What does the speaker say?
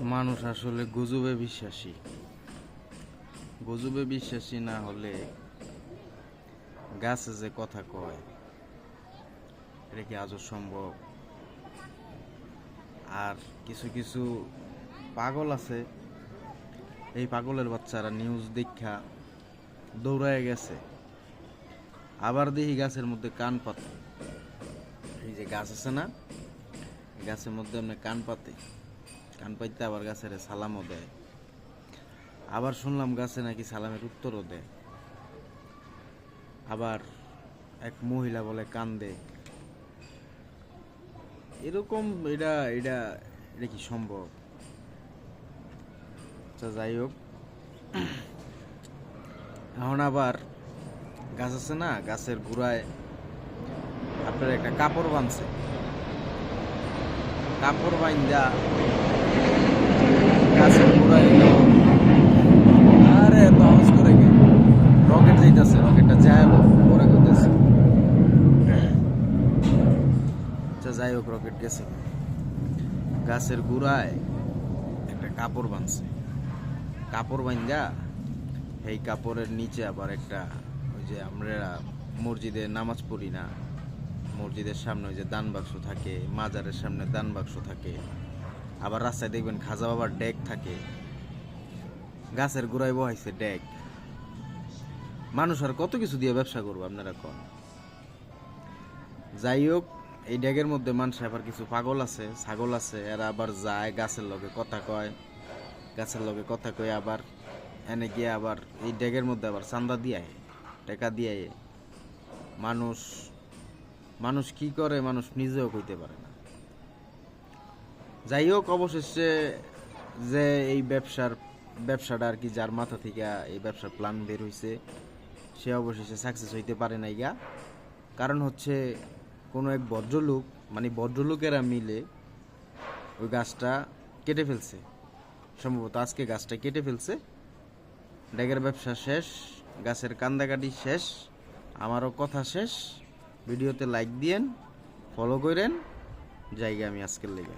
মানুষ আসলে গুজবে বিশ্বাসী। গুজবে বিশ্বাসী না হলে গাছে যে কথা কয়, এটা কি আজও সম্ভব? আর কিছু কিছু পাগল আছে, এই পাগলের বাচ্চারা নিউজ দীক্ষা দৌড়ায় গেছে। আবার দেখি গাছের মধ্যে কান পাতে। এই যে গাছ আছে না, গাছের মধ্যে এমনি কান পাতে। কান পাইতে আবার গাছের সালামও দেয়। আবার শুনলাম গাছে নাকি সালামের উত্তরও দেয়। আবার এক মহিলা বলে কান্দে এরকম এটা এটা এটা কি সম্ভব? আচ্ছা যাই হোক। এখন আবার গাছ আছে না, গাছের গোড়ায় আপনার একটা কাপড় বাঁধছে। কাপড় বাইন্দা গাছের এলো। আরে করে কে? রকেট রকেটটা পরে করতেছে। আচ্ছা যাই হোক রকেট গেছে। গাছের একটা কাপড় বাঁধছে। কাপড় বাইন্দা এই কাপড়ের নিচে আবার একটা ওই যে আমরা মসজিদে নামাজ পড়ি না। মসজিদের সামনে ওই যে দান বাক্স থাকে, মাজারের সামনে দান বাক্স থাকে। আবার রাস্তায় দেখবেন খাজা বাবার ডেক থাকে। গাছের গোড়ায় বহাইছে ডেক। মানুষ আর কত কিছু দিয়ে ব্যবসা করব আপনারা কন? যাই হোক, এই ডেগের মধ্যে মানুষ আবার কিছু পাগল আছে, ছাগল আছে, এরা আবার যায় গাছের লগে কথা কয়, গাছের লগে কথা কয়ে আবার, এনে গিয়ে আবার এই ডেগের মধ্যে আবার চান্দা দিয়ে টাকা দিয়ে মানুষ মানুষ কি করে? মানুষ নিজেও কইতে পারে না। যাই হোক, অবশেষে যে এই ব্যবসার, ব্যবসাটা আর কি যার মাথা থেকে এই ব্যবসার প্ল্যান বের হইছে, সে অবশেষে সাকসেস হইতে পারে নাই গা। কারণ হচ্ছে কোনো এক ভদ্রলোক মানে ভদ্রলোকেরা মিলে ওই গাছটা কেটে ফেলছে। সম্ভবত আজকে গাছটা কেটে ফেলছে। ড্যাগের ব্যবসা শেষ, গাছের কান্দাকাটি শেষ, আমারও কথা শেষ। ভিডিওতে লাইক দিয়েন ফলো করেন জায়গা আমি আজকের লেগে।